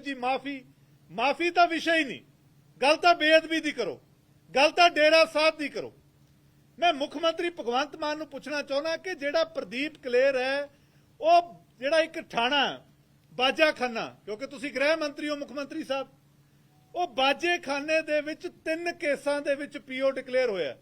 ਕਿ ਜੀ, ਮਾਫੀ ਮਾਫੀ ਤਾਂ ਵਿਸ਼ਾ ਹੀ ਨਹੀਂ। ਗੱਲ ਤਾਂ ਬੇਅਦਬੀ ਦੀ ਕਰੋ। ਗੱਲ ਤਾਂ ਡੇਰਾ ਸਾਹਿਬ ਦੀ ਕਰੋ। ਮੈਂ ਮੁੱਖ ਮੰਤਰੀ ਭਗਵੰਤ ਮਾਨ ਨੂੰ ਪੁੱਛਣਾ ਚਾਹੁੰਦਾ ਕਿ ਜਿਹੜਾ ਪ੍ਰਦੀਪ ਕਲੇਰ ਹੈ, ਉਹ ਜਿਹੜਾ ਇੱਕ ਥਾਣਾ ਬਾਜਾ ਖਾਨਾ ਕਿਉਂਕਿ ਤੁਸੀਂ ਗ੍ਰਹਿ ਮੰਤਰੀ ਹੋ, ਮੁੱਖ ਮੰਤਰੀ ਸਾਹਿਬ, ਉਹ ਬਾਜੇ ਖਾਨੇ ਦੇ ਵਿੱਚ ਤਿੰਨ ਕੇਸਾਂ ਦੇ ਵਿੱਚ ਪੀਓ ਡਿਕਲੇਅਰ ਹੋਇਆ।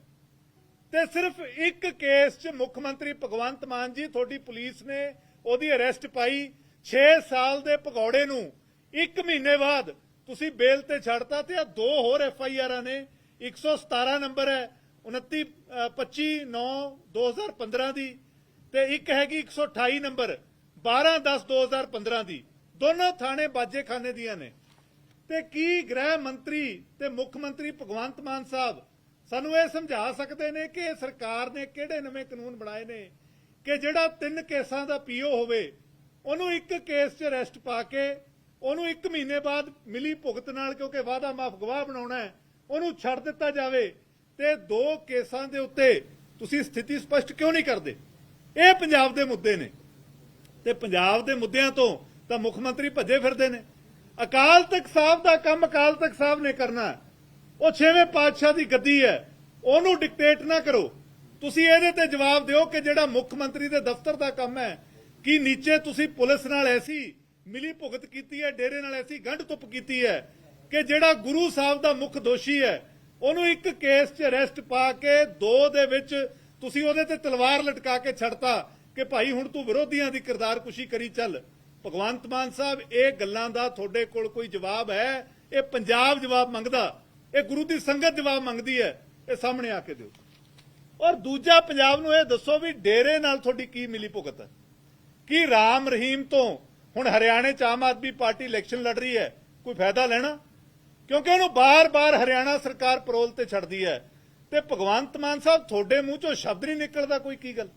ਤੇ ਸਿਰਫ ਇੱਕ ਕੇਸ 'ਚ ਮੁੱਖ ਮੰਤਰੀ ਭਗਵੰਤ ਮਾਨ ਜੀ, ਤੁਹਾਡੀ ਪੁਲਿਸ ਨੇ ਉਹਦੀ ਅਰੈਸਟ ਪਾਈ। 6 ਸਾਲ ਦੇ ਭਗੌੜੇ ਨੂੰ 1 ਮਹੀਨੇ ਬਾਅਦ ਤੁਸੀਂ ਬੇਲ ਤੇ ਛੱਡਤਾ ਤੇ ਆ ਦੋ ਹੋਰ ਐਫ ਆਈ ਆਰਾਂ ਨੇ। 117 ਨੰਬਰ ਹੈ 29 ਅ, 25 9 2015 ਦੀ। ਤੇ ਇੱਕ ਹੈਗੀ 128 ਨੰਬਰ 12 10 2015 ਦੀ। ਦੋਨੋਂ ਥਾਣੇ ਬਾਜੇ ਖਾਨੇ ਦੀਆਂ ਨੇ। ਤੇ ਕੀ ਗ੍ਰਹਿ ਮੰਤਰੀ ਤੇ ਮੁੱਖ ਮੰਤਰੀ ਭਗਵੰਤ ਮਾਨ ਸਾਹਿਬ ਸਾਨੂੰ ਇਹ ਸਮਝਾ ਸਕਦੇ ਨੇ ਕਿ ਸਰਕਾਰ ਨੇ ਕਿਹੜੇ ਨਵੇਂ ਕਾਨੂੰਨ ਬਣਾਏ ਨੇ ਕਿ ਜਿਹੜਾ ਤਿੰਨ ਕੇਸਾਂ ਦਾ ਪੀਓ ਹੋਵੇ ਉਹਨੂੰ ਇੱਕ ਕੇਸ 'ਚ ਅਰੈਸਟ ਪਾ ਕੇ ਉਹਨੂੰ ਇੱਕ ਮਹੀਨੇ ਬਾਅਦ ਮਿਲੀ ਭੁਗਤ ਨਾਲ ਕਿਉਂਕਿ ਵਾਅਦਾ ਮਾਫ ਗਵਾਹ ਬਣਾਉਣਾ ਹੈ, ਉਹਨੂੰ ਛੱਡ ਦਿੱਤਾ ਜਾਵੇ ਤੇ ਦੋ ਕੇਸਾਂ ਦੇ ਉੱਤੇ ਤੁਸੀਂ ਸਥਿਤੀ ਸਪਸ਼ਟ ਕਿਉਂ ਨਹੀਂ ਕਰਦੇ? ਇਹ ਪੰਜਾਬ ਦੇ ਮੁੱਦੇ ਨੇ। ਤੇ ਪੰਜਾਬ ਦੇ ਮੁੱਦਿਆਂ ਤੋਂ ਤਾਂ ਮੁੱਖ ਮੰਤਰੀ ਭੱਜੇ ਫਿਰਦੇ ਨੇ। ਅਕਾਲ ਤਖਤ ਸਾਹਿਬ ਦਾ ਕੰਮ ਅਕਾਲ ਤਖਤ ਸਾਹਿਬ ਨੇ ਕਰਨਾ ਉਹ ਛੇਵੇਂ ਪਾਤਸ਼ਾਹ ਦੀ ਗੱਦੀ ਹੈ। ਉਹਨੂੰ ਡਿਕਟੇਟ ਨਾ ਕਰੋ। ਤੁਸੀਂ ਇਹਦੇ ਤੇ ਜਵਾਬ ਦਿਓ ਕਿ ਜਿਹੜਾ ਮੁੱਖ ਮੰਤਰੀ ਦੇ ਦਫ਼ਤਰ ਦਾ ਕੰਮ ਹੈ, ਕਿ ਨੀਚੇ ਤੁਸੀਂ ਪੁਲਿਸ ਨਾਲ ਐਸੀ ਮਿਲੀ ਭੁਗਤ ਕੀਤੀ ਹੈ, ਡੇਰੇ ਨਾਲ ਐਸੀ ਗੰਢ ਤੁਪ ਕੀਤੀ ਹੈ ਕਿ ਜਿਹੜਾ ਗੁਰੂ ਸਾਹਿਬ ਦਾ ਮੁੱਖ ਦੋਸ਼ੀ ਹੈ, ਉਹਨੂੰ ਇੱਕ ਕੇਸ 'ਚ ਅਰੈਸਟ ਪਾ ਕੇ ਦੋ ਦੇ ਵਿੱਚ ਤੁਸੀਂ ਉਹਦੇ ਤੇ ਤਲਵਾਰ ਲਟਕਾ ਕੇ ਛੱਡਤਾ ਕਿ ਭਾਈ ਹੁਣ ਤੂੰ ਵਿਰੋਧੀਆਂ ਦੀ ਕਿਰਦਾਰਕੁਸ਼ੀ ਕਰੀ ਚੱਲ। ਭਗਵੰਤ ਮਾਨ ਸਾਹਿਬ, ਇਹ ਗੱਲਾਂ ਦਾ ਤੁਹਾਡੇ ਕੋਲ ਕੋਈ ਜਵਾਬ ਹੈ? ਇਹ ਪੰਜਾਬ ਜਵਾਬ ਮੰਗਦਾ, ਇਹ ਗੁਰੂ ਦੀ ਸੰਗਤ ਜਵਾਬ ਮੰਗਦੀ ਹੈ, ਇਹ ਸਾਹਮਣੇ ਆ ਕੇ ਦਿਓ। ਔਰ ਦੂਜਾ ਪੰਜਾਬ ਨੂੰ ਇਹ ਦੱਸੋ ਵੀ ਡੇਰੇ ਨਾਲ ਤੁਹਾਡੀ ਕੀ ਮਿਲੀ ਭੁਗਤ? ਹੈ ਕੀ ਰਾਮ ਰਹੀਮ ਤੋਂ ਹੁਣ ਹਰਿਆਣੇ ਚ ਆਮ ਆਦਮੀ ਪਾਰਟੀ ਇਲੈਕਸ਼ਨ ਲੜ ਰਹੀ ਹੈ, ਕੋਈ ਫਾਇਦਾ ਲੈਣਾ? ਕਿਉਂਕਿ ਉਹਨੂੰ ਬਾਰ-ਬਾਰ ਹਰਿਆਣਾ ਸਰਕਾਰ ਪਰੋਲ ਤੇ ਛੱਡਦੀ ਹੈ। ਤੇ ਭਗਵੰਤ ਮਾਨ ਸਾਹਿਬ ਤੁਹਾਡੇ ਮੂੰਹ ਚੋਂ ਸ਼ਬਦ ਨਹੀਂ ਨਿਕਲਦਾ ਕੋਈ ਕੀ ਗੱਲ?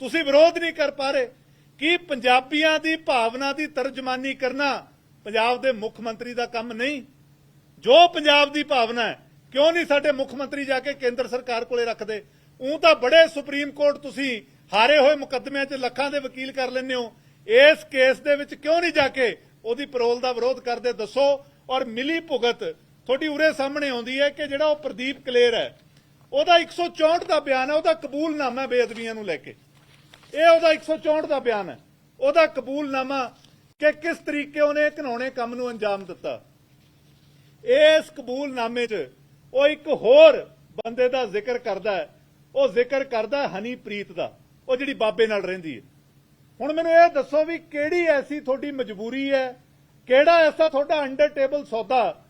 ਤੁਸੀਂ ਵਿਰੋਧ ਨਹੀਂ ਕਰ ਪਾ ਰਹੇ। ਕੀ ਪੰਜਾਬੀਆਂ ਦੀ ਭਾਵਨਾ ਦੀ ਤਰਜਮਾਨੀ ਕਰਨਾ ਪੰਜਾਬ ਦੇ ਮੁੱਖ ਮੰਤਰੀ ਦਾ ਕੰਮ ਨਹੀਂ? ਜੋ ਪੰਜਾਬ ਦੀ ਭਾਵਨਾ ਹੈ, ਕਿਉਂ ਨਹੀਂ ਸਾਡੇ ਮੁੱਖ ਮੰਤਰੀ ਜਾ ਕੇ ਕੇਂਦਰ ਸਰਕਾਰ ਕੋਲੇ ਰੱਖਦੇ? ਉਹ ਤਾਂ ਬੜੇ ਸੁਪਰੀਮ ਕੋਰਟ ਤੁਸੀਂ ਹਾਰੇ ਹੋਏ ਮੁਕੱਦਮਿਆਂ 'ਚ ਲੱਖਾਂ ਦੇ ਵਕੀਲ ਕਰ ਲੈਂਦੇ ਹੋ। ਇਸ ਕੇਸ ਦੇ ਵਿੱਚ ਕਿਉਂ ਨਹੀਂ ਜਾ ਕੇ ਉਹਦੀ ਪਰੋਲ ਦਾ ਵਿਰੋਧ ਕਰਦੇ, ਦੱਸੋ? ਔਰ ਮਿਲੀ ਭੁਗਤ ਤੁਹਾਡੀ ਉਰੇ ਸਾਹਮਣੇ ਆਉਂਦੀ ਹੈ ਕਿ ਜਿਹੜਾ ਉਹ ਪ੍ਰਦੀਪ ਕਲੇਰ ਹੈ, ਉਹਦਾ 164 ਦਾ ਬਿਆਨ ਹੈ, ਉਹਦਾ ਕਬੂਲਨਾਮਾ ਬੇਅਦਬੀਆਂ ਨੂੰ ਲੈ ਕੇ। ਇਹ ਉਹਦਾ 164 ਦਾ ਬਿਆਨ ਹੈ। ਉਹਦਾ ਕਬੂਲਨਾਮਾ ਕਿ ਕਿਸ ਤਰੀਕੇ ਉਹਨੇ ਘਿਨਾਉਣੇ ਕੰਮ ਨੂੰ ਅੰਜਾਮ ਦਿੱਤਾ। ਇਸ ਕਬੂਲਨਾਮੇ 'ਚ ਉਹ ਇੱਕ ਹੋਰ ਬੰਦੇ ਦਾ ਜ਼ਿਕਰ ਕਰਦਾ ਹੈ। ਉਹ ਜ਼ਿਕਰ ਕਰਦਾ ਹਨੀਪ੍ਰੀਤ ਦਾ। ਉਹ ਜਿਹੜੀ ਬਾਬੇ ਨਾਲ ਰਹਿੰਦੀ ਹੈ। ਹੁਣ ਮੈਨੂੰ ਇਹ ਦੱਸੋ ਵੀ ਕਿਹੜੀ ਐਸੀ ਤੁਹਾਡੀ ਮਜਬੂਰੀ ਹੈ? ਕਿਹੜਾ ਐਸਾ ਤੁਹਾਡਾ ਅੰਡਰ ਟੇਬਲ ਸੌਦਾ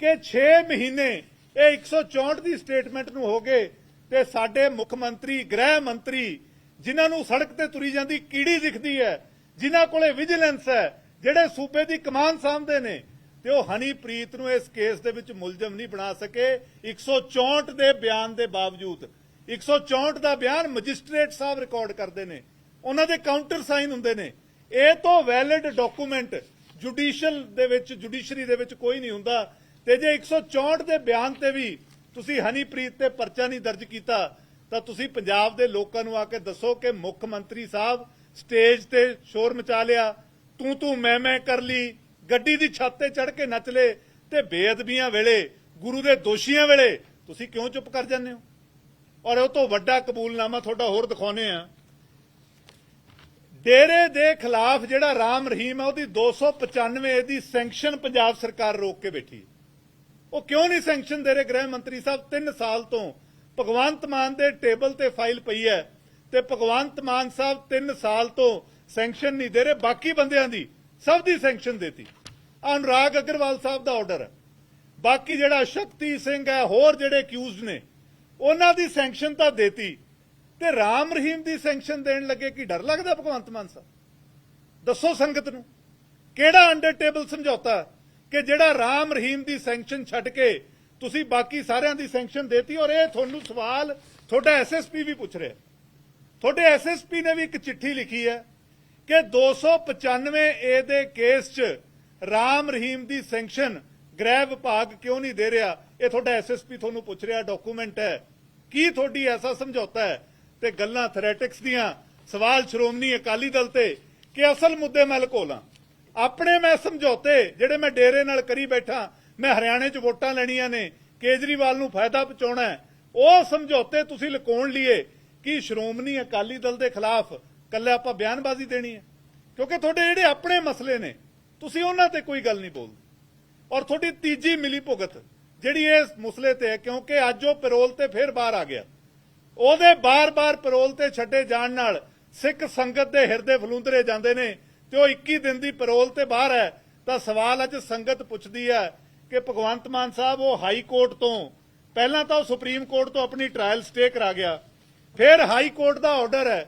ਕਿ 6 ਮਹੀਨੇ ਇਹ 164 ਦੀ ਸਟੇਟਮੈਂਟ ਨੂੰ ਹੋ ਗਏ ਤੇ ਸਾਡੇ ਮੁੱਖ ਮੰਤਰੀ, ਗ੍ਰਹਿ ਮੰਤਰੀ ਜਿਨ੍ਹਾਂ ਨੂੰ ਸੜਕ ਤੇ ਤੁਰੀ ਜਾਂਦੀ ਕੀੜੀ ਦਿਖਦੀ ਹੈ, ਜਿਨ੍ਹਾਂ ਕੋਲੇ ਵਿਜੀਲੈਂਸ ਹੈ, ਜਿਹੜੇ ਸੂਬੇ ਦੀ ਕਮਾਨ ਸਾਹਮਣੇ ਨੇ, ਤੇ ਉਹ ਹਨੀਪ੍ਰੀਤ ਨੂੰ ਇਸ ਕੇਸ ਦੇ ਵਿੱਚ ਮੁਲਜ਼ਮ ਨਹੀਂ ਬਣਾ ਸਕੇ। 164 ਦੇ ਬਿਆਨ ਦੇ ਬਾਵਜੂਦ 164 ਦਾ ਬਿਆਨ ਮੈਜਿਸਟ੍ਰੇਟ ਸਾਹਿਬ ਰਿਕਾਰਡ ਕਰਦੇ ਨੇ। ਉਹਨਾਂ ਦੇ ਕਾਊਂਟਰ ਸਾਈਨ ਹੁੰਦੇ ਨੇ। ਇਹ ਤੋਂ ਵੈਲਿਡ ਡਾਕੂਮੈਂਟ ਜੁਡੀਸ਼ੀਅਲ ਦੇ ਵਿੱਚ ਜੁਡੀਸ਼ਰੀ ਦੇ ਵਿੱਚ ਕੋਈ ਨਹੀਂ ਹੁੰਦਾ। ਤੇ ਜੇ 164 ਦੇ ਬਿਆਨ ਤੇ ਵੀ ਤੁਸੀਂ ਹਨੀਪ੍ਰੀਤ ਤੇ ਪਰਚਾ ਨਹੀਂ ਦਰਜ ਕੀਤਾ, ਤਾਂ ਤੁਸੀਂ ਪੰਜਾਬ ਦੇ ਲੋਕਾਂ ਨੂੰ ਆ ਕੇ ਦੱਸੋ ਕਿ ਮੁੱਖ ਮੰਤਰੀ ਸਾਹਿਬ ਸਟੇਜ ਤੇ ਸ਼ੋਰ ਮਚਾ ਲਿਆ। ਤੂੰ ਤੂੰ ਮੈਂ ਮੈਂ ਕਰ ਲਈ। ਗੱਡੀ ਦੀ ਛੱਤ ਤੇ ਚੜ ਕੇ ਨੱਚ ਲੇ ਤੇ ਬੇਅਦਬੀਆਂ ਵੇਲੇ, ਗੁਰੂ ਦੇ ਦੋਸ਼ੀਆਂ ਵੇਲੇ, ਤੁਸੀਂ ਕਿਉਂ ਚੁੱਪ ਕਰ ਜਾਂਦੇ ਹੋ? ਔਰ ਉਹ ਤੋਂ ਵੱਡਾ ਕਬੂਲਨਾਮਾ ਤੁਹਾਡਾ ਹੋਰ ਦਿਖਾਉਨੇ ਆ ਡੇਰੇ ਦੇ ਖਿਲਾਫ ਜਿਹੜਾ ਰਾਮ ਰਹੀਮ ਹੈ, ਉਹਦੀ 295 ਦੀ ਸੈਂਕਸ਼ਨ ਪੰਜਾਬ ਸਰਕਾਰ ਰੋਕ ਕੇ ਬੈਠੀ ਉਹ ਕਿਉਂ ਨਹੀਂ ਸੈਂਕਸ਼ਨ ਦੇ ਰਹੇ? ਗ੍ਰਹਿ ਮੰਤਰੀ ਸਾਹਿਬ 3 ਸਾਲ ਤੋਂ ਭਗਵੰਤ ਮਾਨ ਦੇ ਟੇਬਲ ਤੇ ਫਾਈਲ ਪਈ ਹੈ ਤੇ ਭਗਵੰਤ ਮਾਨ ਸਾਹਿਬ 3 ਸਾਲ ਤੋਂ ਸੈਂਕਸ਼ਨ ਨਹੀਂ ਦੇ ਰਹੇ, ਬਾਕੀ ਬੰਦਿਆਂ ਦੀ ਸਭ ਦੀ ਸੈਂਕਸ਼ਨ ਦੇਤੀ। ਅਨੁਰਾਗ ਅਗਰਵਾਲ ਸਾਹਿਬ ਦਾ ਆਰਡਰ ਹੈ। ਬਾਕੀ ਜਿਹੜਾ ਸ਼ਕਤੀ ਸਿੰਘ ਹੈ, ਹੋਰ ਜਿਹੜੇ ਅਕਿਊਜ਼ਡ ਨੇ, ਉਹਨਾਂ ਦੀ ਸੈਂਕਸ਼ਨ ਤਾਂ ਦੇਤੀ। ਤੇ ਰਾਮ ਰਹੀਮ ਦੀ ਸੈਂਕਸ਼ਨ ਦੇਣ ਲੱਗੇ ਕੀ ਡਰ ਲੱਗਦਾ ਭਗਵੰਤ ਮਾਨ ਸਾਹਿਬ? ਦੱਸੋ ਸੰਗਤ ਨੂੰ। ਕਿਹੜਾ ਅੰਡਰ ਟੇਬਲ ਸਮਝੌਤਾ ਕਿ ਜਿਹੜਾ ਰਾਮ ਰਹੀਮ ਦੀ ਸੈਂਕਸ਼ਨ ਛੱਡ ਕੇ ਤੁਸੀਂ ਬਾਕੀ ਸਾਰਿਆਂ ਦੀ ਸੈਂਕਸ਼ਨ ਦੇਤੀ ਔਰ ਇਹ ਤੁਹਾਨੂੰ ਸਵਾਲ ਤੁਹਾਡਾ ਐਸਐਸਪੀ ਵੀ ਪੁੱਛ ਰਿਹਾ ਤੁਹਾਡੇ ਐਸਐਸਪੀ ਨੇ ਵੀ ਇੱਕ ਚਿੱਠੀ ਲਿਖੀ ਹੈ ਕਿ 295 ਏ ਦੇ ਕੇਸ 'ਚ ਰਾਮ ਰਹੀਮ ਦੀ ਸੈਂਕਸ਼ਨ ਗ੍ਰਹਿ ਵਿਭਾਗ ਕਿਉਂ ਨਹੀਂ ਦੇ ਰਿਹਾ? ਇਹ ਤੁਹਾਡਾ ਐਸਐਸਪੀ ਤੁਹਾਨੂੰ ਪੁੱਛ ਰਿਹਾ ਡਾਕੂਮੈਂਟ ਹੈ। ਕੀ ਤੁਹਾਡੀ ਐਸਾ ਸਮਝੌਤਾ ਹੈ ਤੇ ਗੱਲਾਂ ਥਰੈਟਿਕਸ ਦੀਆਂ, ਸਵਾਲ ਸ਼੍ਰੋਮਣੀ ਅਕਾਲੀ ਦਲ ਤੇ, ਕਿ ਅਸਲ ਮੁੱਦੇ ਮੈਂ ਲਕੋਲਾਂ। ਆਪਣੇ ਮੈਂ ਸਮਝੌਤੇ, ਜਿਹੜੇ ਮੈਂ ਡੇਰੇ ਨਾਲ ਕਰੀ ਬੈਠਾ, ਮੈਂ ਹਰਿਆਣੇ 'ਚ ਵੋਟਾਂ ਲੈਣੀਆਂ ਨੇ, ਕੇਜਰੀਵਾਲ ਨੂੰ ਫਾਇਦਾ ਪਹੁੰਚਾਉਣਾ ਉਹ ਸਮਝੌਤੇ ਤੁਸੀਂ ਲੁਕਾਉਣ ਲਈਏ ਕਿ ਸ਼੍ਰੋਮਣੀ ਅਕਾਲੀ ਦਲ ਦੇ ਖਿਲਾਫ ਕੱਲੇ ਆਪਾਂ ਬਿਆਨਬਾਜ਼ੀ ਦੇਣੀ ਹੈ। ਕਿਉਂਕਿ ਤੁਹਾਡੇ ਜਿਹੜੇ ਆਪਣੇ ਮਸਲੇ ਨੇ, ਤੁਸੀਂ ਉਹਨਾਂ ਤੇ ਕੋਈ ਗੱਲ ਨਹੀਂ ਬੋਲਦੇ। ਔਰ ਤੁਹਾਡੀ ਤੀਜੀ ਮਿਲੀ ਭੁਗਤ ਜਿਹੜੀ ਇਸ ਮਸਲੇ ਤੇ ਹੈ, ਕਿਉਂਕਿ ਅੱਜ ਉਹ ਪੈਰੋਲ ਤੇ ਫੇਰ ਬਾਹਰ ਆ ਗਿਆ। ਉਹਦੇ ਬਾਰ-ਬਾਰ ਪੈਰੋਲ ਤੇ ਛੱਡੇ ਜਾਣ ਨਾਲ ਸਿੱਖ ਸੰਗਤ ਦੇ ਹਿਰਦੇ ਫਲੂੰਦਰੇ ਜਾਂਦੇ ਨੇ ਤੇ ਉਹ 21 ਦਿਨ ਦੀ ਪੈਰੋਲ ਤੇ ਬਾਹਰ ਹੈ। ਤਾਂ ਸਵਾਲ ਅੱਜ ਸੰਗਤ ਪੁੱਛਦੀ ਹੈ ਕਿ ਭਗਵੰਤ ਮਾਨ ਸਾਹਿਬ ਉਹ ਹਾਈ ਕੋਰਟ ਤੋਂ, ਪਹਿਲਾਂ ਤਾਂ ਉਹ ਸੁਪਰੀਮ ਕੋਰਟ ਤੋਂ ਆਪਣੀ ਟ੍ਰਾਇਲ ਸਟੇ ਕਰਾ ਗਿਆ। ਫਿਰ ਹਾਈ ਕੋਰਟ ਦਾ ਆਰਡਰ ਹੈ।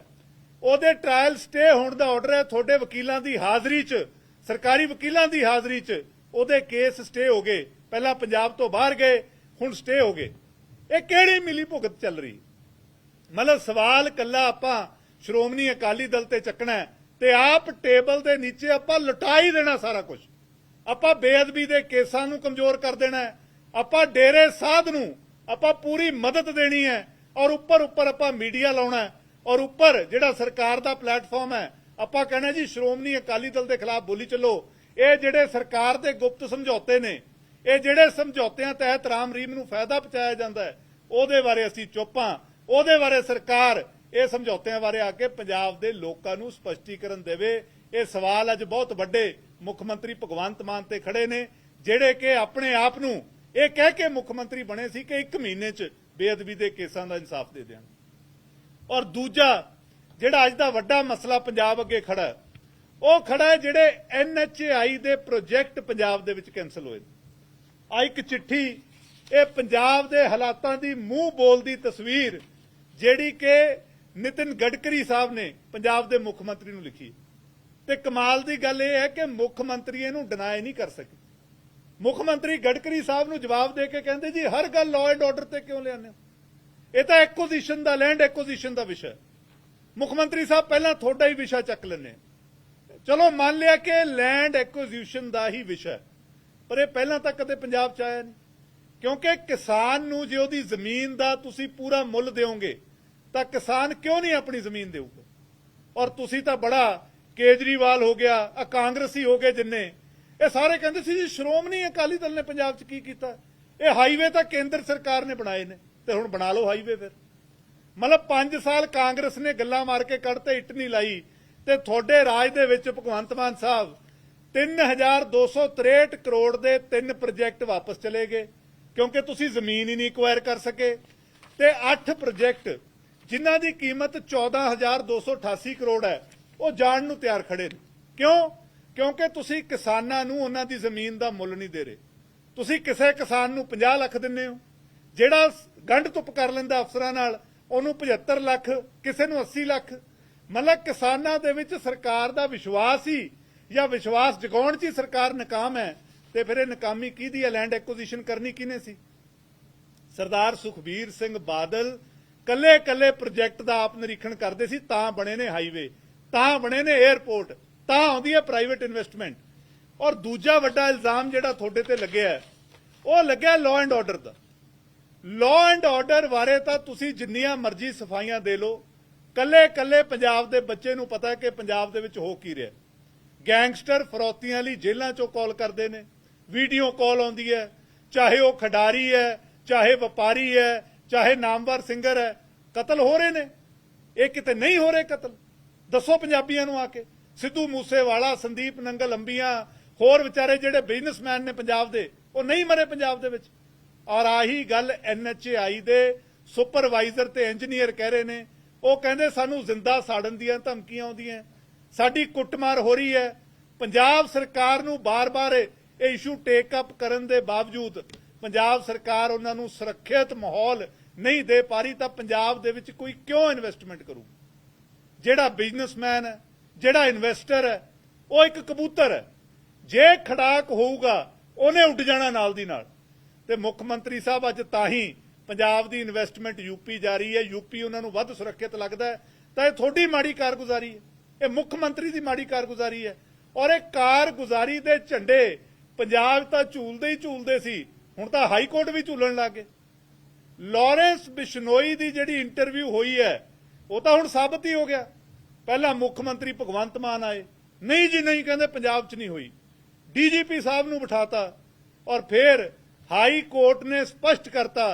ਉਹਦੇ ਟ੍ਰਾਇਲ ਸਟੇ ਹੋਣ ਦਾ ਆਰਡਰ ਹੈ ਤੁਹਾਡੇ ਵਕੀਲਾਂ ਦੀ ਹਾਜ਼ਰੀ 'ਚ, ਸਰਕਾਰੀ ਵਕੀਲਾਂ ਦੀ ਹਾਜ਼ਰੀ 'ਚ ਉਹਦੇ ਕੇਸ ਸਟੇ ਹੋ ਗਏ। ਪਹਿਲਾਂ ਪੰਜਾਬ ਤੋਂ ਬਾਹਰ ਗਏ, ਹੁਣ ਸਟੇ ਹੋ ਗਏ। ਇਹ ਕਿਹੜੀ ਮਿਲੀ ਭੁਗਤ ਚੱਲ ਰਹੀ? ਮਤਲਬ ਸਵਾਲ ਕੱਲਾ ਆਪਾਂ ਸ਼੍ਰੋਮਣੀ ਅਕਾਲੀ ਦਲ ਤੇ ਚੱਕਣਾ ਤੇ ਆਪ ਟੇਬਲ ਦੇ ਨੀਚੇ ਆਪਾਂ ਲੁਟਾ ਹੀ ਦੇਣਾ ਸਾਰਾ ਕੁਝ ਆਪਾਂ ਬੇਅਦਬੀ ਦੇ ਕੇਸਾਂ ਨੂੰ ਕਮਜ਼ੋਰ ਕਰ ਦੇਣਾ ਆਪਾਂ ਡੇਰੇ ਸਾਧ ਨੂੰ ਆਪਾਂ ਪੂਰੀ ਮਦਦ ਦੇਣੀ ਹੈ ਔਰ ਉੱਪਰ ਉੱਪਰ ਆਪਾਂ ਮੀਡੀਆ ਲਾਉਣਾ ਔਰ ਉੱਪਰ ਜਿਹੜਾ ਸਰਕਾਰ ਦਾ ਪਲੇਟਫਾਰਮ ਹੈ, ਆਪਾਂ ਕਹਿਣਾ ਜੀ ਸ਼੍ਰੋਮਣੀ ਅਕਾਲੀ ਦਲ ਦੇ ਖਿਲਾਫ ਬੋਲੀ ਚੱਲੋ। ਇਹ ਜਿਹੜੇ ਸਰਕਾਰ ਦੇ ਗੁਪਤ ਸਮਝੌਤੇ ਨੇ, ਇਹ ਜਿਹੜੇ ਸਮਝੌਤਿਆਂ ਤਹਿਤ ਰਾਮ ਰੀਮ ਨੂੰ ਫਾਇਦਾ ਪਹੁੰਚਾਇਆ ਜਾਂਦਾ ਹੈ, ਉਹਦੇ ਬਾਰੇ ਅਸੀਂ ਚੁੱਪ ਹਾਂ। ਉਹਦੇ ਬਾਰੇ ਸਰਕਾਰ ਇਹ ਸਮਝੌਤਿਆਂ ਬਾਰੇ ਆ ਕੇ ਪੰਜਾਬ ਦੇ ਲੋਕਾਂ ਨੂੰ ਸਪਸ਼ਟੀਕਰਨ ਦੇਵੇ। ਇਹ ਸਵਾਲ ਅੱਜ ਬਹੁਤ ਵੱਡੇ ਮੁੱਖ ਮੰਤਰੀ ਭਗਵੰਤ ਮਾਨ ਤੇ ਖੜੇ ਨੇ, ਜਿਹੜੇ ਕਿ ਆਪਣੇ ਆਪ ਨੂੰ ਇਹ ਕਹਿ ਕੇ ਮੁੱਖ ਮੰਤਰੀ ਬਣੇ ਸੀ ਕਿ ਇੱਕ ਮਹੀਨੇ 'ਚ ਬੇਅਦਬੀ ਦੇ ਕੇਸਾਂ ਦਾ ਇਨਸਾਫ ਦੇ ਦੇਣ। ਔਰ ਦੂਜਾ ਜਿਹੜਾ ਅੱਜ ਦਾ ਵੱਡਾ ਮਸਲਾ ਪੰਜਾਬ ਅੱਗੇ ਖੜਾ ਉਹ ਖੜਾ ਹੈ ਜਿਹੜੇ ਐਨਐਚਆਈ ਦੇ ਪ੍ਰੋਜੈਕਟ ਪੰਜਾਬ ਦੇ ਵਿੱਚ ਕੈਨਸਲ ਹੋਏ ਆ ਇੱਕ ਚਿੱਠੀ, ਇਹ ਪੰਜਾਬ ਦੇ ਹਾਲਾਤਾਂ ਦੀ ਮੂੰਹ ਬੋਲਦੀ ਤਸਵੀਰ ਜਿਹੜੀ ਕਿ ਨਿਤਿਨ ਗਡਕਰੀ ਸਾਹਿਬ ਨੇ ਪੰਜਾਬ ਦੇ ਮੁੱਖ ਮੰਤਰੀ ਨੂੰ ਲਿਖੀ। ਤੇ ਕਮਾਲ ਦੀ ਗੱਲ ਇਹ ਹੈ ਕਿ ਮੁੱਖ ਮੰਤਰੀ ਇਹਨੂੰ ਡਿਨਾਈ ਨਹੀਂ ਕਰ ਸਕੇ। ਮੁੱਖ ਮੰਤਰੀ ਗਡਕਰੀ ਸਾਹਿਬ ਨੂੰ ਜਵਾਬ ਦੇ ਕੇ ਕਹਿੰਦੇ, ਜੀ, ਹਰ ਗੱਲ ਲਾਅ ਐਂਡ ਆਰਡਰ ਤੇ ਕਿਉਂ ਲਿਆਉਂਦੇ ਹੋ? ਇਹ ਤਾਂ ਐਕੁਜੀਸ਼ਨ ਦਾ ਲੈਂਡ ਐਕੁਜੀਸ਼ਨ ਦਾ ਵਿਸ਼ਾ ਮੁੱਖ ਮੰਤਰੀ ਸਾਹਿਬ, ਪਹਿਲਾਂ ਤੁਹਾਡਾ ਹੀ ਵਿਸ਼ਾ ਚੱਕ ਲੈਣੇ ਚਲੋ, ਮੰਨ ਲਿਆ ਕਿ ਲੈਂਡ ਐਕੁਜੀਸ਼ਨ ਦਾ ਹੀ ਵਿਸ਼ਾ ਪਰ ਇਹ ਪਹਿਲਾਂ ਤਾਂ ਕਦੇ ਪੰਜਾਬ ਚ ਆਇਆ ਨਹੀਂ। ਕਿਉਂਕਿ ਕਿਸਾਨ ਨੂੰ ਜੇ ਉਹਦੀ ਜ਼ਮੀਨ ਦਾ ਤੁਸੀਂ ਪੂਰਾ ਮੁੱਲ ਦਿਓਗੇ ਤਾਂ ਕਿਸਾਨ ਕਿਉਂ ਨਹੀਂ ਆਪਣੀ ਜ਼ਮੀਨ ਦੇਊਗਾ? ਔਰ ਤੁਸੀਂ ਤਾਂ ਬੜਾ ਕੇਜਰੀਵਾਲ ਹੋ ਗਿਆ ਆ ਕਾਂਗਰਸੀ ਹੋ ਗਏ ਜਿੰਨੇ, ਇਹ ਸਾਰੇ ਕਹਿੰਦੇ ਸੀ ਜੀ, ਸ਼੍ਰੋਮਣੀ ਅਕਾਲੀ ਦਲ ਨੇ ਪੰਜਾਬ 'ਚ ਕੀ ਕੀਤਾ? ਇਹ ਹਾਈਵੇ ਤਾਂ ਕੇਂਦਰ ਸਰਕਾਰ ਨੇ ਬਣਾਏ ਨੇ, ਤੇ ਹੁਣ ਬਣਾ ਲਓ ਹਾਈਵੇ ਫਿਰ। ਮਤਲਬ 5 ਸਾਲ ਕਾਂਗਰਸ ਨੇ ਗੱਲਾਂ ਮਾਰ ਕੇ ਕੱਢਤੇ ਇੱਟ ਨਹੀਂ ਲਾਈ, ਤੇ ਤੁਹਾਡੇ ਰਾਜ ਦੇ ਵਿੱਚ ਭਗਵੰਤ ਮਾਨ ਸਾਹਿਬ 3263 ਕਰੋੜ ਦੇ ਤਿੰਨ ਪ੍ਰੋਜੈਕਟ ਵਾਪਸ ਚਲੇ ਗਏ, ਕਿਉਂਕਿ ਤੁਸੀਂ ਜ਼ਮੀਨ ਹੀ ਨਹੀਂ ਐਕਵਾਇਰ ਕਰ ਸਕੇ, ਤੇ 8 ਪ੍ਰੋਜੈਕਟ ਜਿਨ੍ਹਾਂ ਦੀ ਕੀਮਤ 14288 ਕਰੋੜ ਹੈ, ਉਹ ਜਾਣ ਨੂੰ ਤਿਆਰ ਖੜੇ ਨੇ। ਕਿਉਂ? ਕਿਉਂਕਿ ਤੁਸੀਂ ਕਿਸਾਨਾਂ ਨੂੰ ਉਹਨਾਂ ਦੀ ਜ਼ਮੀਨ ਦਾ ਮੁੱਲ ਨਹੀਂ ਦੇ ਰਹੇ। ਤੁਸੀਂ ਕਿਸੇ ਕਿਸਾਨ ਨੂੰ 50 ਲੱਖ ਦਿੰਦੇ ਹੋ, ਜਿਹੜਾ ਗੰਢ ਤੁਪ ਕਰ ਲੈਂਦਾ ਅਫਸਰਾਂ ਨਾਲ, ਉਹਨੂੰ 75 ਲੱਖ, ਕਿਸੇ ਨੂੰ 80 ਲੱਖ। ਮਤਲਬ ਕਿਸਾਨਾਂ ਦੇ ਵਿੱਚ ਸਰਕਾਰ ਦਾ ਵਿਸ਼ਵਾਸ ਹੀ ਜਾਂ ਵਿਸ਼ਵਾਸ ਜਗਾਉਣ 'ਚ ਹੀ ਸਰਕਾਰ ਨਾਕਾਮ ਹੈ, ਤੇ ਫਿਰ ਇਹ ਨਾਕਾਮੀ ਕਿਹਦੀ ਹੈ? ਲੈਂਡ ਐਕੁਜੀਸ਼ਨ ਕਰਨੀ ਕਿਹਨੇ ਸੀ? ਸਰਦਾਰ ਸੁਖਬੀਰ ਸਿੰਘ ਬਾਦਲ ਕੱਲੇ ਕੱਲੇ ਪ੍ਰੋਜੈਕਟ ਦਾ ਆਪ ਨਿਰੀਖਣ ਕਰਦੇ ਸੀ, ਤਾਂ ਬਣੇ ਨੇ ਹਾਈਵੇ ਤਾਂ ਬਣੇ ਨੇ 에ਅਰਪੋਰਟ ਤਾਂ ਆਉਂਦੀ ਹੈ ਪ੍ਰਾਈਵੇਟ ਇਨਵੈਸਟਮੈਂਟ ਔਰ ਦੂਜਾ ਵੱਡਾ ਇਲਜ਼ਾਮ ਜਿਹੜਾ ਤੁਹਾਡੇ ਤੇ ਲੱਗਿਆ ਉਹ ਲੱਗਿਆ ਲਾਅ ਐਂਡ ਆਰਡਰ ਦਾ। ਲਾਅ ਐਂਡ ਆਰਡਰ ਬਾਰੇ ਤਾਂ ਤੁਸੀਂ ਜਿੰਨੀਆਂ ਮਰਜ਼ੀ ਸਫਾਈਆਂ ਦੇ ਲਓ। ਕੱਲੇ ਕੱਲੇ ਪੰਜਾਬ ਦੇ ਬੱਚੇ ਨੂੰ ਪਤਾ ਕਿ ਪੰਜਾਬ ਦੇ ਵਿੱਚ ਹੋ ਕੀ ਰਿਹਾ। ਗੈਂਗਸਟਰ ਫਰੋਤੀਆਂ ਲਈ ਜੇਲ੍ਹਾਂ ਚੋਂ ਕਾਲ ਕਰਦੇ ਨੇ, ਵੀਡੀਓ ਕਾਲ ਆਉਂਦੀ ਹੈ, ਚਾਹੇ ਉਹ ਖਿਡਾਰੀ ਹੈ, ਚਾਹੇ ਵਪਾਰੀ ਹੈ ਚਾਹੇ ਨਾਮਵਰ ਸਿੰਗਰ ਹੈ, ਕਤਲ ਹੋ ਰਹੇ ਨੇ। ਇਹ ਕਿਤੇ ਨਹੀਂ ਹੋ ਰਹੇ ਕਤਲ। ਦੱਸੋ ਪੰਜਾਬੀਆਂ ਨੂੰ ਆ ਕੇ। ਸਿੱਧੂ ਮੂਸੇਵਾਲਾ, ਸੰਦੀਪ ਨੰਗਲ ਅੰਬੀਆਂ, ਹੋਰ ਵਿਚਾਰੇ ਜਿਹੜੇ ਬਿਜ਼ਨਸਮੈਨ ਨੇ ਪੰਜਾਬ ਦੇ, ਉਹ ਨਹੀਂ ਮਰੇ ਪੰਜਾਬ ਦੇ ਵਿੱਚ। ਔਰ ਆਹੀ ਗੱਲ ਐਨਐਚਆਈ ਦੇ ਸੁਪਰਵਾਈਜ਼ਰ ਤੇ ਇੰਜੀਨੀਅਰ ਕਹਿ ਰਹੇ ਨੇ। ਉਹ ਕਹਿੰਦੇ ਸਾਨੂੰ ਜ਼ਿੰਦਾ ਸਾੜਨ ਦੀਆਂ ਧਮਕੀਆਂ ਆਉਂਦੀਆਂ ਸਾਡੀ ਕੁੱਟਮਾਰ ਹੋ ਰਹੀ ਹੈ। ਪੰਜਾਬ ਸਰਕਾਰ ਨੂੰ ਬਾਰ-ਬਾਰ ਇਹ ਇਸ਼ੂ ਟੇਕ ਅਪ ਕਰਨ ਦੇ ਬਾਵਜੂਦ ਪੰਜਾਬ ਸਰਕਾਰ ਉਹਨਾਂ ਨੂੰ ਸੁਰੱਖਿਅਤ ਮਾਹੌਲ ਨਹੀਂ ਦੇ ਪਾ ਰਹੀ ਤਾਂ ਪੰਜਾਬ ਦੇ ਵਿੱਚ ਕੋਈ ਕਿਉਂ ਇਨਵੈਸਟਮੈਂਟ ਕਰੂ? ਜਿਹੜਾ ਬਿਜ਼ਨਸਮੈਨ ਹੈ, ਜਿਹੜਾ ਇਨਵੈਸਟਰ ਹੈ, ਉਹ ਇੱਕ ਕਬੂਤਰ ਹੈ। ਜੇ ਖੜਾਕ ਹੋਊਗਾ, ਉਹਨੇ ਉੱਡ ਜਾਣਾ ਨਾਲ ਦੀ ਨਾਲ। ਤੇ ਮੁੱਖ ਮੰਤਰੀ ਸਾਹਿਬ ਅੱਜ ਤਾਂ ਹੀ ਪੰਜਾਬ ਦੀ ਇਨਵੈਸਟਮੈਂਟ ਯੂਪੀ ਜਾ ਰਹੀ ਹੈ। ਯੂਪੀ ਉਹਨਾਂ ਨੂੰ ਵੱਧ ਸੁਰੱਖਿਅਤ ਲੱਗਦਾ ਤਾਂ ਇਹ ਤੁਹਾਡੀ ਮਾੜੀ ਕਾਰਗੁਜ਼ਾਰੀ ਹੈ। ਇਹ ਮੁੱਖ ਮੰਤਰੀ ਦੀ ਮਾੜੀ ਕਾਰਗੁਜ਼ਾਰੀ ਹੈ। ਔਰ ਇਹ ਕਾਰਗੁਜ਼ਾਰੀ ਦੇ ਝੰਡੇ ਪੰਜਾਬ ਤਾਂ ਝੂਲਦੇ ਹੀ ਝੂਲਦੇ ਸੀ। ਹੁਣ ਤਾਂ ਹਾਈ ਕੋਰਟ ਵੀ ਝੂਲਣ ਲੱਗ ਗਏ। ਲਾਰੈਂਸ ਬਿਸ਼ਨੋਈ ਦੀ ਜਿਹੜੀ ਇੰਟਰਵਿਊ ਹੋਈ ਹੈ, ਉਹ ਤਾਂ ਹੁਣ ਸਾਬਤ ਹੀ ਹੋ ਗਿਆ। ਪਹਿਲਾਂ ਮੁੱਖ ਮੰਤਰੀ ਭਗਵੰਤ ਮਾਨ ਆਏ। ਨਹੀਂ ਜੀ, ਨਹੀਂ, ਕਹਿੰਦੇ ਪੰਜਾਬ 'ਚ ਨਹੀਂ ਹੋਈ। ਡੀਜੀਪੀ ਸਾਹਿਬ ਨੂੰ ਬਿਠਾਤਾ ਔਰ ਫਿਰ ਹਾਈ ਕੋਰਟ ਨੇ ਸਪਸ਼ਟ ਕਰਤਾ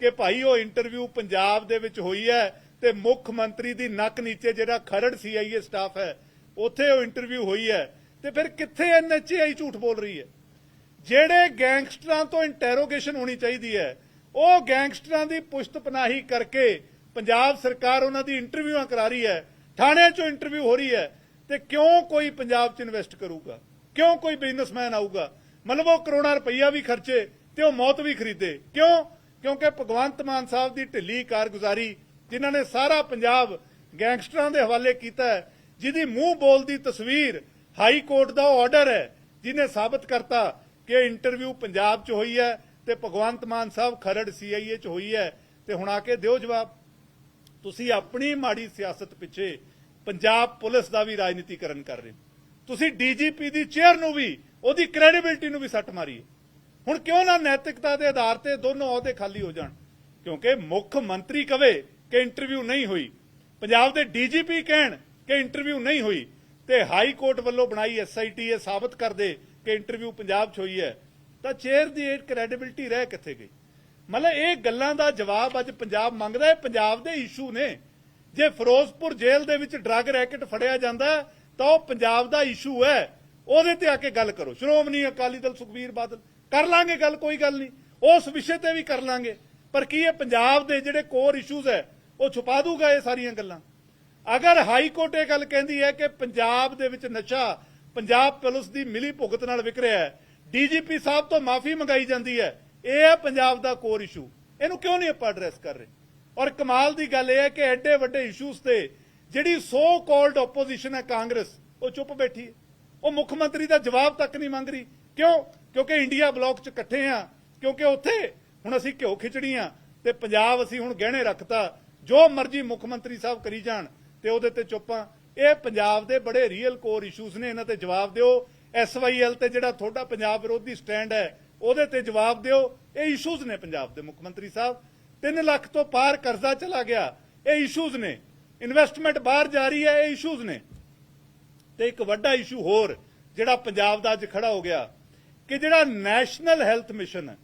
ਕਿ ਭਾਈ ਉਹ ਇੰਟਰਵਿਊ ਪੰਜਾਬ ਦੇ ਵਿੱਚ ਹੋਈ ਹੈ ਤੇ ਮੁੱਖ ਮੰਤਰੀ ਦੀ ਨੱਕ ਨੀਚੇ ਜਿਹੜਾ ਖਰੜ ਸੀਆਈਏ ਸਟਾਫ ਹੈ, ਉੱਥੇ ਉਹ ਇੰਟਰਵਿਊ ਹੋਈ ਹੈ ਤੇ ਫਿਰ ਕਿੱਥੇ ਐਨਐਚਏਆਈ ਝੂਠ ਬੋਲ ਰਹੀ ਹੈ? ਜਿਹੜੇ ਗੈਂਗਸਟਰਾਂ ਤੋਂ ਇੰਟਰੋਗੇਸ਼ਨ ਹੋਣੀ ਚਾਹੀਦੀ ਹੈ ਉਹ ਗੈਂਗਸਟਰਾਂ ਦੀ ਪੁਸ਼ਤ ਪਨਾਹੀ ਕਰਕੇ ਪੰਜਾਬ ਸਰਕਾਰ ਉਹਨਾਂ ਦੀ ਇੰਟਰਵਿਊਆਂ ਕਰਾ ਰਹੀ ਹੈ, ਥਾਣੇ 'ਚੋਂ ਇੰਟਰਵਿਊ ਹੋ ਰਹੀ ਹੈ ਤੇ ਕਿਉਂ ਕੋਈ ਪੰਜਾਬ 'ਚ ਇਨਵੈਸਟ ਕਰੂਗਾ? ਕਿਉਂ ਕੋਈ ਬਿਜ਼ਨਸਮੈਨ ਆਊਗਾ? ਮਤਲਬ ਉਹ ਕਰੋੜਾਂ ਰੁਪਈਆ ਵੀ ਖਰਚੇ ਤੇ ਉਹ ਮੌਤ ਵੀ ਖਰੀਦੇ। ਕਿਉਂ? ਕਿਉਂਕਿ ਭਗਵੰਤ ਮਾਨ ਸਾਹਿਬ ਦੀ ਢਿੱਲੀ ਕਾਰਗੁਜ਼ਾਰੀ ਜਿਨ੍ਹਾਂ ਨੇ ਸਾਰਾ ਪੰਜਾਬ ਗੈਂਗਸਟਰਾਂ ਦੇ ਹਵਾਲੇ ਕੀਤਾ ਜਿਹਦੀ ਮੂੰਹ ਬੋਲਦੀ ਤਸਵੀਰ ਹਾਈ ਕੋਰਟ ਦਾ ਆਰਡਰ ਹੈ, ਜਿਹਨੇ ਸਾਬਤ ਕਰਤਾ ਕਿ ਇੰਟਰਵਿਊ ਪੰਜਾਬ 'ਚ ਹੋਈ ਹੈ ਤੇ ਭਗਵੰਤ ਮਾਨ ਸਾਹਿਬ ਖਰੜ ਸੀਆਈਏ 'ਚ ਹੋਈ ਹੈ, ਤੇ ਹੁਣ ਆ ਕੇ ਦਿਓ ਜਵਾਬ। ਤੁਸੀਂ ਆਪਣੀ ਮਾੜੀ ਸਿਆਸਤ ਪਿੱਛੇ ਪੰਜਾਬ ਪੁਲਿਸ ਦਾ ਵੀ ਰਾਜਨੀਤੀਕਰਨ ਕਰ ਰਹੇ ਹੋ। ਤੁਸੀਂ ਡੀਜੀਪੀ ਦੀ ਚੇਅਰ ਨੂੰ ਵੀ, ਉਹਦੀ ਕ੍ਰੈਡੀਬਿਲਟੀ ਨੂੰ ਵੀ ਸੱਟ ਮਾਰੀ ਹੁਣ ਕਿਉਂ ਨਾ ਨੈਤਿਕਤਾ ਦੇ ਆਧਾਰ ਤੇ ਦੋਨੋਂ ਅਹੁਦੇ ਖਾਲੀ ਹੋ ਜਾਣ? ਕਿਉਂਕਿ ਮੁੱਖ ਮੰਤਰੀ ਕਵੇ ਕਿ ਇੰਟਰਵਿਊ ਨਹੀਂ ਹੋਈ। ਪੰਜਾਬ ਦੇ ਡੀਜੀਪੀ ਕਹਿਣ ਕਿ ਇੰਟਰਵਿਊ ਨਹੀਂ ਹੋਈ। ਤੇ ਹਾਈ ਕੋਰਟ ਵੱਲੋਂ ਬਣਾਈ ਐਸਆਈਟੀ ਇਹ ਸਾਬਤ ਕਰ ਦੇ ਕਿ ਇੰਟਰਵਿਊ ਪੰਜਾਬ 'ਚ ਹੋਈ ਹੈ। ਤਾਂ ਚੇਅਰ ਦੀ ਇਹ ਕ੍ਰੈਡੀਬਿਲਟੀ ਰਹਿ ਕਿੱਥੇ ਗਈ? ਮਤਲਬ ਇਹ ਗੱਲਾਂ ਦਾ ਜਵਾਬ ਅੱਜ ਪੰਜਾਬ ਮੰਗਦਾ ਹੈ, ਪੰਜਾਬ ਦੇ ਇਸ਼ੂ ਨੇ। ਜੇ ਫਿਰੋਜ਼ਪੁਰ ਜੇਲ੍ਹ ਦੇ ਵਿੱਚ ਡਰੱਗ ਰੈਕਟ ਫੜਿਆ ਜਾਂਦਾ, ਤਾਂ ਉਹ ਪੰਜਾਬ ਦਾ ਇਸ਼ੂ ਹੈ। ਉਹਦੇ ਤੇ ਆ ਕੇ ਗੱਲ ਕਰੋ। ਸ਼੍ਰੋਮਣੀ ਅਕਾਲੀ ਦਲ ਸੁਖਬੀਰ ਬਾਦਲ, ਕਰ ਲਾਂਗੇ ਗੱਲ, ਕੋਈ ਗੱਲ ਨਹੀਂ। ਉਸ ਵਿਸ਼ੇ ਤੇ ਵੀ ਕਰ ਲਾਂਗੇ। ਪਰ ਕੀ ਇਹ ਪੰਜਾਬ ਦੇ ਜਿਹੜੇ ਕੋਰ ਇਸ਼ੂਜ਼ ਹੈ, ਉਹ ਛੁਪਾ ਦੂਗਾ ਇਹ ਸਾਰੀਆਂ ਗੱਲਾਂ? ਅਗਰ ਹਾਈ ਕੋਰਟ ਇਹ ਗੱਲ ਕਹਿੰਦੀ ਹੈ ਕਿ ਪੰਜਾਬ ਦੇ ਵਿੱਚ ਨਸ਼ਾ ਪੰਜਾਬ ਪੁਲਿਸ ਦੀ ਮਿਲੀ ਭੁਗਤ ਨਾਲ ਵਿਕ ਰਿਹਾ ਹੈ ਡੀਜੀਪੀ ਸਾਹਿਬ ਤੋਂ ਮਾਫੀ ਮੰਗਾਈ ਜਾਂਦੀ ਹੈ। ਇਹ ਹੈ ਪੰਜਾਬ ਦਾ ਕੋਰ ਇਸ਼ੂ ਇਹਨੂੰ ਕਿਉਂ ਨਹੀਂ ਆਪਾਂ ਐਡਰੈਸ ਕਰ ਰਹੇ? ਔਰ ਕਮਾਲ ਦੀ ਗੱਲ ਇਹ ਹੈ ਕਿ ਐਡੇ ਵੱਡੇ ਇਸ਼ੂਜ਼ ਤੇ ਜਿਹੜੀ ਸੋ ਕਾਲਡ ਆਪੋਜੀਸ਼ਨ ਹੈ ਕਾਂਗਰਸ, ਉਹ ਚੁੱਪ ਬੈਠੀ ਹੈ। ਉਹ ਮੁੱਖ ਮੰਤਰੀ ਦਾ ਜਵਾਬ ਤੱਕ ਨਹੀਂ ਮੰਗ ਰਹੀ। ਕਿਉਂ? ਕਿਉਂਕਿ ਇੰਡੀਆ ਬਲੌਕ 'ਚ ਇਕੱਠੇ ਆ ਕਿਉਂਕਿ ਉੱਥੇ ਹੁਣ ਅਸੀਂ ਘਿਓ ਖਿਚੜੀਆਂ ਤੇ ਪੰਜਾਬ ਅਸੀਂ ਹੁਣ ਗਹਿਣੇ ਰੱਖਤਾ। ਜੋ ਮਰਜ਼ੀ ਮੁੱਖ ਮੰਤਰੀ ਸਾਹਿਬ ਕਰੀ ਜਾਣ ਤੇ ਉਹਦੇ ਤੇ ਚੁੱਪਾਂ ਇਹ ਪੰਜਾਬ ਦੇ ਬੜੇ ਰੀਅਲ ਕੋਰ ਇਸ਼ੂਜ਼ ਨੇ। ਇਹਨਾਂ ਤੇ ਜਵਾਬ ਦਿਓ। ਐਸਵਾਈਐਲ ਤੇ ਜਿਹੜਾ ਤੁਹਾਡਾ ਪੰਜਾਬ ਵਿਰੋਧੀ ਸਟੈਂਡ ਹੈ, ਉਹਦੇ ਤੇ ਜਵਾਬ ਦਿਓ। ਇਹ ਇਸ਼ੂਜ਼ ਨੇ ਪੰਜਾਬ ਦੇ ਮੁੱਖ ਮੰਤਰੀ ਸਾਹਿਬ। 3 ਲੱਖ ਤੋਂ ਪਾਰ ਕਰਜ਼ਾ ਚਲਾ ਗਿਆ। ਇਹ ਇਸ਼ੂਜ਼ ਨੇ। ਇਨਵੈਸਟਮੈਂਟ ਬਾਹਰ ਜਾ ਰਹੀ ਹੈ, ਇਹ ਇਸ਼ੂਜ਼ ਨੇ। ਤੇ ਇੱਕ ਵੱਡਾ ਇਸ਼ੂ ਹੋਰ, ਜਿਹੜਾ ਪੰਜਾਬ ਦਾ ਅੱਜ ਖੜਾ ਹੋ ਗਿਆ, ਕਿ ਜਿਹੜਾ ਨੈਸ਼ਨਲ ਹੈਲਥ ਮਿਸ਼ਨ ਹੈ,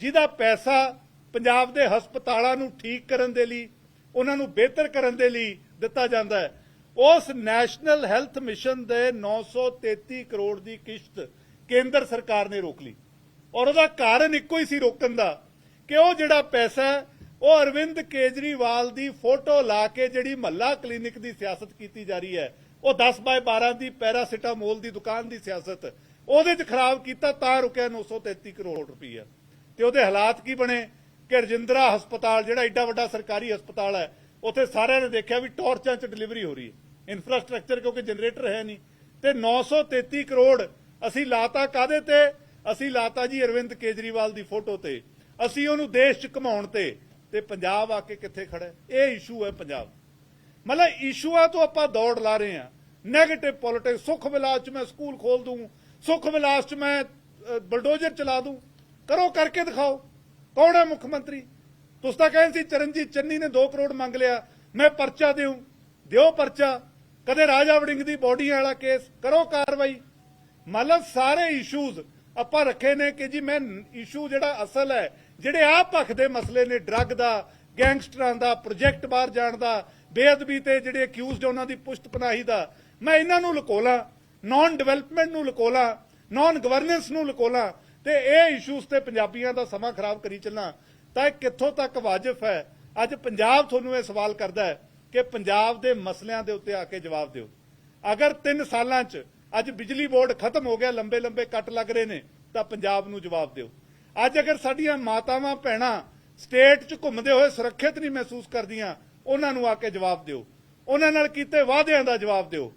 ਜਿਹਦਾ ਪੈਸਾ ਪੰਜਾਬ ਦੇ ਹਸਪਤਾਲਾਂ ਨੂੰ ਠੀਕ ਕਰਨ ਦੇ ਲਈ, ਉਹਨਾਂ ਨੂੰ ਬਿਹਤਰ ਕਰਨ ਦੇ ਲਈ ਦਿੱਤਾ ਜਾਂਦਾ ਹੈ ਉਸ ਨੈਸ਼ਨਲ ਹੈਲਥ ਮਿਸ਼ਨ ਦੇ 933 ਕਰੋੜ ਦੀ ਕਿਸ਼ਤ ਕੇਂਦਰ ਸਰਕਾਰ ਨੇ ਰੋਕ ਲਈ। ਔਰ ਉਹਦਾ ਕਾਰਨ ਇੱਕੋ ਹੀ ਸੀ ਰੋਕਣ ਦਾ ਕਿ ਉਹ ਜਿਹੜਾ ਪੈਸਾ ਉਹ ਅਰਵਿੰਦ ਕੇਜਰੀਵਾਲ ਦੀ ਫੋਟੋ ਲਾ ਕੇ ਜਿਹੜੀ ਮਹੱਲਾ ਕਲੀਨਿਕ ਦੀ ਸਿਆਸਤ ਕੀਤੀ ਜਾ ਰਹੀ ਹੈ, ਉਹ 10 ਬਾਏ 12 ਦੀ ਪੈਰਾਸੀਟਾਮੋਲ ਦੀ ਦੁਕਾਨ ਦੀ ਸਿਆਸਤ, ਉਹਦੇ 'ਚ ਖਰਾਬ ਕੀਤਾ ਤਾਂ ਰੁਕਿਆ 933 ਕਰੋੜ ਰੁਪਈਆ ਤੇ ਉਹਦੇ ਹਾਲਾਤ ਕੀ ਬਣੇ? ਕਿ ਰਜਿੰਦਰਾ ਹਸਪਤਾਲ, ਜਿਹੜਾ ਏਡਾ ਵੱਡਾ ਸਰਕਾਰੀ ਹਸਪਤਾਲ ਹੈ, ਉੱਥੇ ਸਾਰਿਆਂ ਨੇ ਦੇਖਿਆ ਵੀ ਟਾਰਚਾਂ 'ਚ ਡਿਲੀਵਰੀ ਹੋ ਰਹੀ ਹੈ। ਇਨਫਰਾਸਟ੍ਰਕਚਰ ਕਿਉਂਕਿ ਜਨਰੇਟਰ ਹੈ ਨਹੀਂ। ਤੇ 933 ਕਰੋੜ ਅਸੀਂ ਲਾਤਾ ਕਾਦੇ ਤੇ? ਅਸੀਂ ਲਾਤਾ ਜੀ ਅਰਵਿੰਦ ਕੇਜਰੀਵਾਲ ਦੀ ਫੋਟੋ ਤੇ। ਅਸੀਂ ਉਹਨੂੰ ਦੇਸ਼ 'ਚ ਘਮਾਉਣ ਤੇ। ਤੇ ਪੰਜਾਬ ਆ ਕੇ ਕਿੱਥੇ ਖੜਾ ਇਹ ਇਸ਼ੂ ਹੈ ਪੰਜਾਬ। ਮਤਲਬ ਇਸ਼ੂਆਂ ਤੋਂ ਆਪਾਂ ਦੌੜ ਲਾ ਰਹੇ ਹਾਂ। 네ਗੇਟਿਵ ਪੋਲਿਟਿਕਸ ਸੁਖ ਵਿਲਾਸ 'ਚ ਮੈਂ ਸਕੂਲ ਖੋਲ ਦੂੰ। ਸੁਖ ਵਿਲਾਸ 'ਚ ਮੈਂ ਬਲਡੋਜ਼ਰ ਚਲਾ ਦੂੰ। ਕਰੋ, ਕਰਕੇ ਦਿਖਾਓ। ਕੌਣ ਹੈ ਮੁੱਖ ਮੰਤਰੀ? ਤੁਸੀਂ ਤਾਂ ਕਹਿੰਦੇ ਸੀ ਚਰਨਜੀਤ ਚੰਨੀ ਨੇ 2 ਕਰੋੜ ਮੰਗ ਲਿਆ। ਮੈਂ ਪਰਚਾ ਦਿਉ ਦਿਓ ਪਰਚਾ। ਕਦੇ ਰਾਜਾ ਵੜਿੰਗ ਦੀ ਬੋਡੀ ਵਾਲਾ ਕੇਸ, ਕਰੋ ਕਾਰਵਾਈ। ਮਤਲਬ ਸਾਰੇ ਇਸ਼ੂਜ਼ ਆਪਾਂ ਰੱਖੇ ਨੇ ਕਿ ਜੀ ਮੈਂ ਇਸ਼ੂ ਜਿਹੜਾ ਅਸਲ ਹੈ, ਜਿਹੜੇ ਆ ਪੱਖ ਦੇ ਮਸਲੇ ਨੇ ਡਰੱਗ ਦਾ ਗੈਂਗਸਟਰਾਂ ਦਾ ਪ੍ਰੋਜੈਕਟ ਬਾਹਰ ਜਾਣ ਦਾ, ਬੇਅਦਬੀ ਤੇ ਜਿਹੜੇ ਅਕਿਊਜ਼ਡ ਉਹਨਾਂ ਦੀ ਪੁਸ਼ਤ ਪਨਾਹੀ ਦਾ, ਮੈਂ ਇਹਨਾਂ ਨੂੰ ਲਕੋਲਾਂ ਨਾਨ ਡਿਵੈਲਪਮੈਂਟ ਨੂੰ ਲਕੋਲਾਂ ਨਾਨ ਗਵਰਨੈਂਸ ਨੂੰ ਲਕੋਲਾਂ ਤੇ ਇਹ ਇਸ਼ੂਜ਼ ਤੇ ਪੰਜਾਬੀਆਂ ਦਾ ਸਮਾਂ ਖਰਾਬ ਕਰੀ ਚੱਲਾਂ। ਤਾਂ ਇਹ ਕਿੱਥੋਂ ਤੱਕ ਵਾਜਬ ਹੈ? ਅੱਜ ਪੰਜਾਬ ਤੁਹਾਨੂੰ ਇਹ ਸਵਾਲ ਕਰਦਾ ਹੈ ਕਿ ਪੰਜਾਬ ਦੇ ਮਸਲਿਆਂ ਦੇ ਉੱਤੇ ਆ ਕੇ ਜਵਾਬ ਦਿਓ। ਅਗਰ 3 ਸਾਲਾਂ 'ਚ ਅੱਜ ਬਿਜਲੀ ਬੋਰਡ ਖਤਮ ਹੋ ਗਿਆ, ਲੰਬੇ ਲੰਬੇ ਕੱਟ ਲੱਗ ਰਹੇ ਨੇ, ਤਾਂ ਪੰਜਾਬ ਨੂੰ ਜਵਾਬ ਦਿਓ। ਅੱਜ ਅਗਰ ਸਾਡੀਆਂ ਮਾਤਾਵਾਂ, ਭੈਣਾਂ ਸਟੇਟ 'ਚ ਘੁੰਮਦੇ ਹੋਏ ਸੁਰੱਖਿਅਤ ਨਹੀਂ ਮਹਿਸੂਸ ਕਰਦੀਆਂ, ਉਹਨਾਂ ਨੂੰ ਆ ਕੇ ਜਵਾਬ ਦਿਓ। ਉਹਨਾਂ ਨਾਲ ਕੀਤੇ ਵਾਅਦਿਆਂ ਦਾ ਜਵਾਬ ਦਿਓ।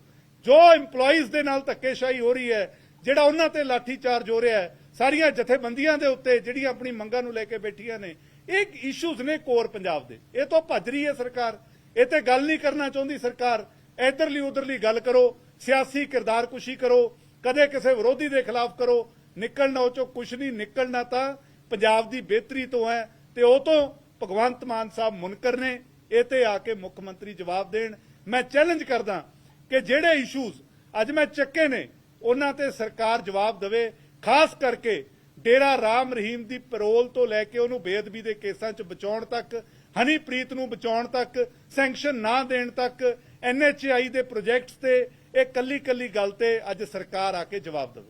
ਜੋ EMPLOYEES ਦੇ ਨਾਲ ਧੱਕੇਸ਼ਾਹੀ ਹੋ ਰਹੀ ਹੈ, ਜਿਹੜਾ ਉਹਨਾਂ ਤੇ ਲਾਠੀਚਾਰਜ ਹੋ ਰਿਹਾ ਹੈ, ਸਾਰੀਆਂ ਜਥੇਬੰਦੀਆਂ ਦੇ ਉੱਤੇ ਜਿਹੜੀਆਂ ਆਪਣੀ ਮੰਗਾਂ ਨੂੰ ਲੈ ਕੇ ਬੈਠੀਆਂ ਨੇ, ਇਹ ਇਸ਼ੂਜ਼ ਨੇ ਕੋਰ ਪੰਜਾਬ ਦੇ। ਇਹ ਤੋਂ ਭੱਜ ਰਹੀ ਹੈ ਸਰਕਾਰ। ਇਹ ਤੇ ਗੱਲ ਨਹੀਂ ਕਰਨਾ ਚਾਹੁੰਦੀ ਸਰਕਾਰ। ਇਧਰਲੀ ਉਧਰਲੀ ਗੱਲ ਕਰੋ, ਸਿਆਸੀ ਕਿਰਦਾਰ ਕੁਸ਼ੀ ਕਰੋ, ਕਦੇ ਕਿਸੇ ਵਿਰੋਧੀ ਦੇ ਖਿਲਾਫ ਕਰੋ, ਨਿਕਲਣਾ ਉਹ ਚੋਂ ਕੁਝ ਨਹੀਂ, ਨਿਕਲਣਾ ਤਾਂ ਪੰਜਾਬ ਦੀ ਬਿਹਤਰੀ ਤੋਂ ਹੈ ਤੇ ਉਹ ਤੋਂ ਭਗਵੰਤ ਮਾਨ ਸਾਹਿਬ ਮੁਨਕਰ ਨੇ, ਇਹ ਤੇ ਆ ਕੇ ਮੁੱਖ ਮੰਤਰੀ ਜਵਾਬ ਦੇਣ। ਮੈਂ ਚੈਲੰਜ ਕਰਦਾ ਕਿ ਜਿਹੜੇ ਇਸ਼ੂਜ਼ ਅੱਜ ਮੈਂ ਚੱਕੇ ਨੇ, ਉਹਨਾਂ ਤੇ ਸਰਕਾਰ ਜਵਾਬ ਦੇਵੇ, ਖਾਸ ਕਰਕੇ ਡੇਰਾ ਰਾਮ ਰਹੀਮ ਦੀ ਪੈਰੋਲ ਤੋਂ ਲੈ ਕੇ ਉਹਨੂੰ ਬੇਅਦਬੀ ਦੇ ਕੇਸਾਂ 'ਚ ਬਚਾਉਣ ਤੱਕ ਹਨੀਪ੍ਰੀਤ ਨੂੰ ਬਚਾਉਣ ਤੱਕ, ਸੈਂਕਸ਼ਨ ਨਾ ਦੇਣ ਤੱਕ ਐਨਐਚਆਈ ਦੇ ਪ੍ਰੋਜੈਕਟਸ ਤੇ ਇਹ ਕੱਲੀ ਕੱਲੀ ਗੱਲ ਤੇ ਅੱਜ ਸਰਕਾਰ ਆ ਕੇ ਜਵਾਬ ਦੇਵੇ।